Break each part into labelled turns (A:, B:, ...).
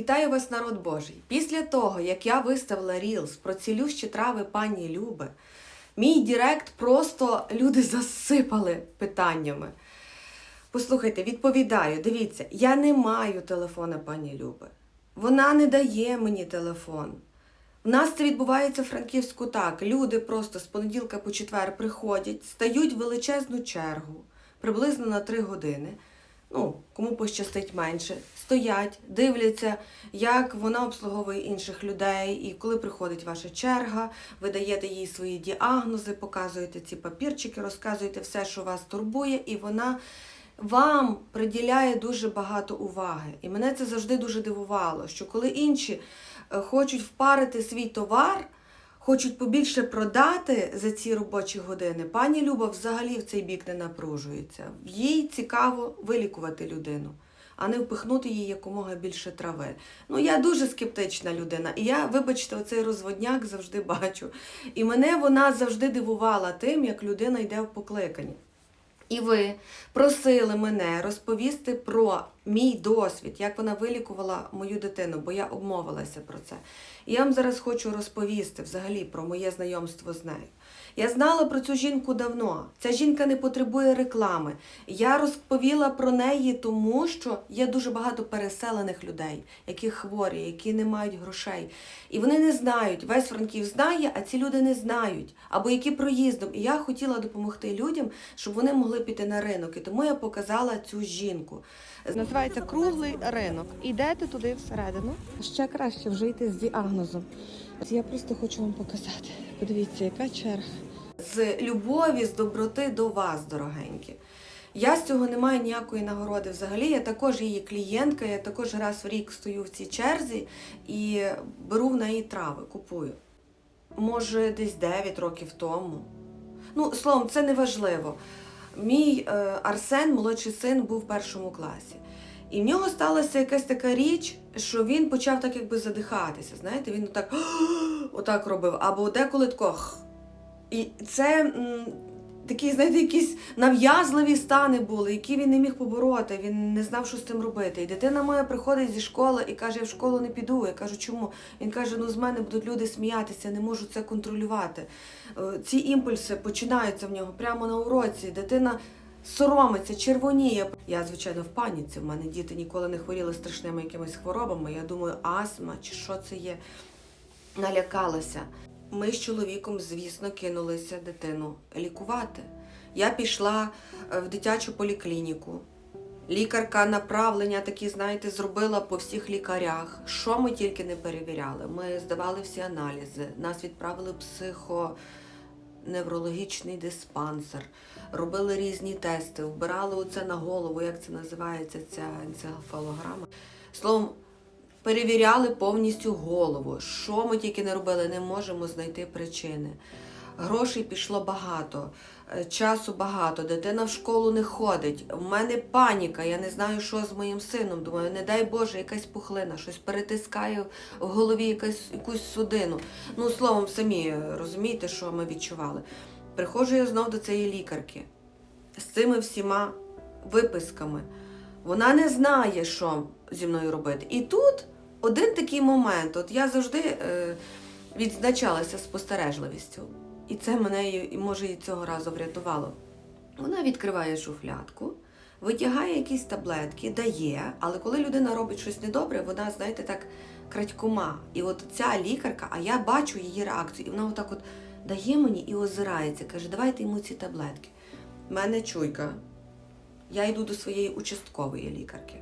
A: Вітаю вас, народ Божий! Після того, як я виставила рілс про цілющі трави пані Люби, мій Дірект просто люди засипали питаннями. Послухайте, відповідаю, дивіться, я не маю телефона пані Люби. Вона не дає мені телефон. У нас це відбувається в Франківську так. Люди просто з понеділка по четвер приходять, стають величезну чергу, приблизно на три години. Ну, кому пощастить менше, стоять, дивляться, як вона обслуговує інших людей. І коли приходить ваша черга, ви даєте їй свої діагнози, показуєте ці папірчики, розказуєте все, що вас турбує, і вона вам приділяє дуже багато уваги. І мене це завжди дуже дивувало, що коли інші е, хочуть впарити свій товар, хочуть побільше продати за ці робочі години, пані Люба взагалі в цей бік не напружується. Їй цікаво вилікувати людину. А не впихнути їй якомога більше трави. Ну, я дуже скептична людина. І я, вибачте, оцей розводняк завжди бачу. І мене вона завжди дивувала тим, як людина йде в покликання. І ви просили мене розповісти про мій досвід, як вона вилікувала мою дитину, бо я обмовилася про це. І я вам зараз хочу розповісти взагалі про моє знайомство з нею. Я знала про цю жінку давно. Ця жінка не потребує реклами. Я розповіла про неї, тому що є дуже багато переселених людей, які хворі, які не мають грошей. І вони не знають. Весь Франків знає, а ці люди не знають. Або які проїздом. І я хотіла допомогти людям, щоб вони могли піти на ринок. І тому я показала цю жінку. Називається круглий ринок. Ідете туди всередину. Ще краще вже йти з діагнозом. Я просто хочу вам показати. Подивіться, яка черга. З любові, з доброти до вас, дорогенькі. Я з цього не маю ніякої нагороди взагалі. Я також її клієнтка, я також раз в рік стою в цій черзі і беру в неї трави, купую. Може, десь 9 років тому. Ну, словом, це не важливо. Мій е, Арсен, молодший син, був в першому класі. І в нього сталася якась така річ, що він почав так якби задихатися. Знаєте, він отак, отак робив, або деколи тако. І це м, такі, знаєте, якісь нав'язливі стани були, які він не міг побороти, він не знав, що з цим робити. І дитина моя приходить зі школи і каже, я в школу не піду. Я кажу, чому? Він каже, ну з мене будуть люди сміятися, не можу це контролювати. Е, Ці імпульси починаються в нього прямо на уроці. Дитина соромиться, червоніє. Я, звичайно, в паніці. В мене діти ніколи не хворіли страшними якимись хворобами. Я думаю, астма чи що це є. Налякалася. Ми з чоловіком, звісно, кинулися дитину лікувати. Я пішла е, в дитячу поліклініку. Лікарка направлення такі, знаєте, зробила по всіх лікарях. Що ми тільки не перевіряли. Ми здавали всі аналізи, нас відправили в психоневрологічний диспансер, робили різні тести, вбирали оце на голову, як це називається, ця енцефалограма. Словом, перевіряли повністю голову. Що ми тільки не робили, не можемо знайти причини. Грошей пішло багато, е, часу багато, дитина в школу не ходить. У мене паніка, я не знаю, що з моїм сином. Думаю, не дай Боже, якась пухлина, щось перетискає в голові якась, якусь судину. Ну, словом, самі розумієте, що ми відчували. Приходжу я знов до цієї лікарки з цими всіма виписками. Вона не знає, що зі мною робити. І тут один такий момент. От я завжди е, відзначалася спостережливістю. І це мене може і цього разу врятувало. Вона відкриває шуфлядку, витягає якісь таблетки, дає, але коли людина робить щось недобре, вона, знаєте, так крадькома. І от ця лікарка, а я бачу її реакцію, і вона отак от дає мені і озирається, каже, давайте йому ці таблетки. У мене чуйка. Я йду до своєї участкової лікарки.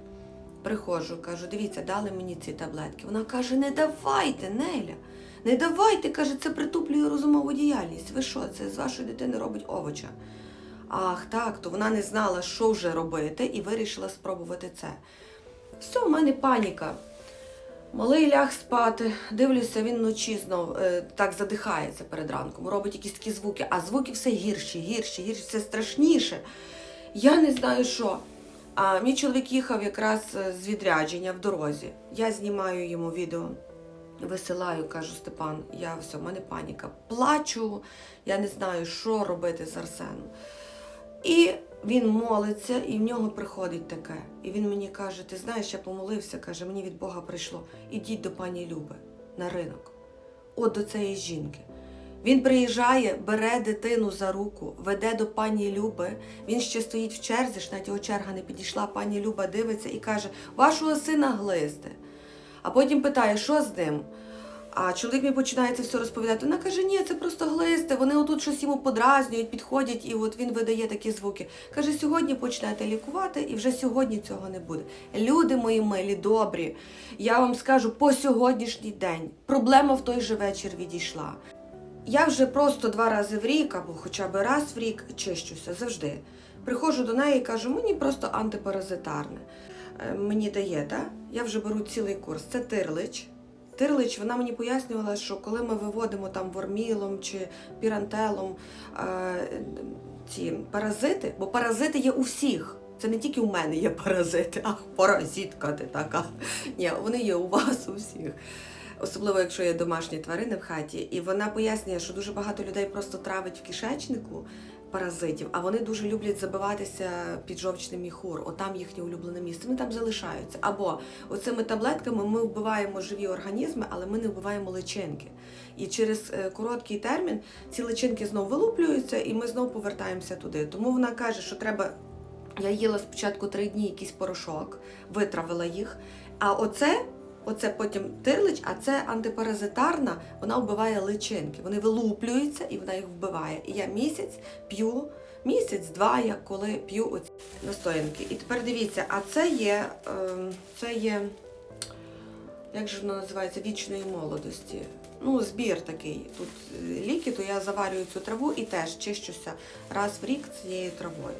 A: Приходжу, кажу, дивіться, дали мені ці таблетки. Вона каже, не давайте, Неля, не давайте, каже, це притуплює розумову діяльність. Ви що, це з вашої дитини робить овоча? Ах, так, то вона не знала, що вже робити, і вирішила спробувати це. Все, в мене паніка. Малий ляг спати, дивлюся, він вночі знов е, так задихається перед ранком, робить якісь такі звуки, а звуки все гірші, гірші, гірші, все страшніше. Я не знаю що. А мій чоловік їхав якраз е, з відрядження в дорозі. Я знімаю йому відео, висилаю, кажу, Степан, я все, в мене паніка. Плачу, я не знаю, що робити з Арсеном. І він молиться, і в нього приходить таке. І він мені каже: Ти знаєш, я помолився, каже, мені від Бога прийшло. Ідіть до пані Люби на ринок. От до цієї жінки. Він приїжджає, бере дитину за руку, веде до пані Люби. Він ще стоїть в черзі, ж навіть його черга не підійшла. Пані Люба дивиться і каже: Вашого сина глизде. А потім питає, що з ним? А чоловік мені починає це все розповідати. Вона каже, ні, це просто глисти. Вони отут щось йому подразнюють, підходять, і от він видає такі звуки. Каже, сьогодні почнете лікувати, і вже сьогодні цього не буде. Люди мої милі, добрі. Я вам скажу по сьогоднішній день проблема в той же вечір відійшла. Я вже просто два рази в рік або хоча б раз в рік чищуся завжди. Приходжу до неї і кажу, мені просто антипаразитарне. Е, Мені дає, так? Я вже беру цілий курс. Це тирлич. Тирлич, вона мені пояснювала, що коли ми виводимо там вормілом чи пірантелом е, ці паразити, бо паразити є у всіх. Це не тільки у мене є паразити, ах, паразитка ти така. Ні, вони є у вас у всіх. Особливо, якщо є домашні тварини в хаті. І вона пояснює, що дуже багато людей просто травить в кишечнику паразитів, а вони дуже люблять забиватися під жовчний міхур. Отам їхнє улюблене місце. Вони там залишаються. Або оцими таблетками ми вбиваємо живі організми, але ми не вбиваємо личинки. І через е, короткий термін ці личинки знову вилуплюються, і ми знову повертаємося туди. Тому вона каже, що треба. Я їла спочатку три дні якийсь порошок, витравила їх. А оце, оце потім тирлич, а це антипаразитарна, вона вбиває личинки. Вони вилуплюються і вона їх вбиває. І я місяць п'ю, місяць-два, я коли п'ю оці настоянки. І тепер дивіться, а це є, ем, це є, як же воно називається, вічної молодості. Ну, збір такий. Тут е, ліки, то я заварюю цю траву і теж чищуся раз в рік цією травою.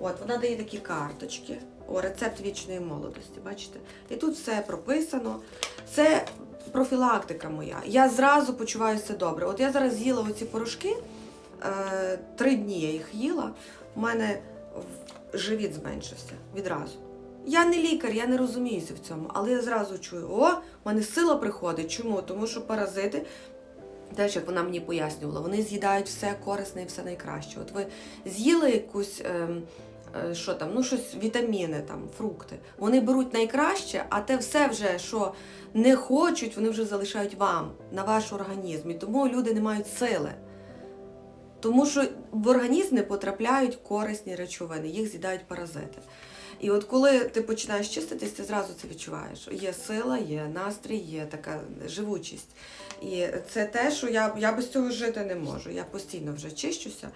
A: От, вона дає такі карточки. О, рецепт вічної молодості, бачите? І тут все прописано. Це профілактика моя. Я зразу почуваюся добре. От я зараз з'їла оці порошки, е, три дні я їх їла, у мене живіт зменшився відразу. Я не лікар, я не розуміюся в цьому, але я зразу чую, о, в мене сила приходить. Чому? Тому що паразити, теж як вона мені пояснювала, вони з'їдають все корисне і все найкраще. От ви з'їли якусь. е, що там, ну щось вітаміни, там, фрукти. Вони беруть найкраще, а те все вже, що не хочуть, вони вже залишають вам на ваш організм. І тому люди не мають сили. Тому що в організм не потрапляють корисні речовини, їх з'їдають паразити. І от коли ти починаєш чиститись, ти зразу це відчуваєш. Є сила, є настрій, є така живучість. І це те, що я, я без цього жити не можу. Я постійно вже чищуся.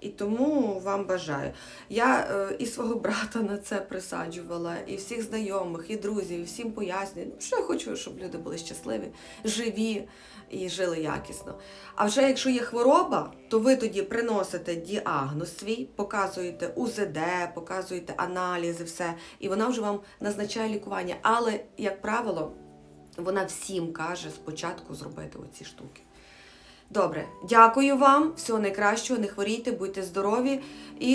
A: І тому вам бажаю. Я е, і свого брата на це присаджувала, і всіх знайомих, і друзів, і всім пояснюю, що я хочу, щоб люди були щасливі, живі і жили якісно. А вже якщо є хвороба, то ви тоді приносите діагноз свій, показуєте УЗД, показуєте аналізи, все, і вона вже вам назначає лікування. Але, як правило, вона всім каже спочатку зробити оці штуки. Добре, дякую вам, всього найкращого, не хворійте, будьте здорові. І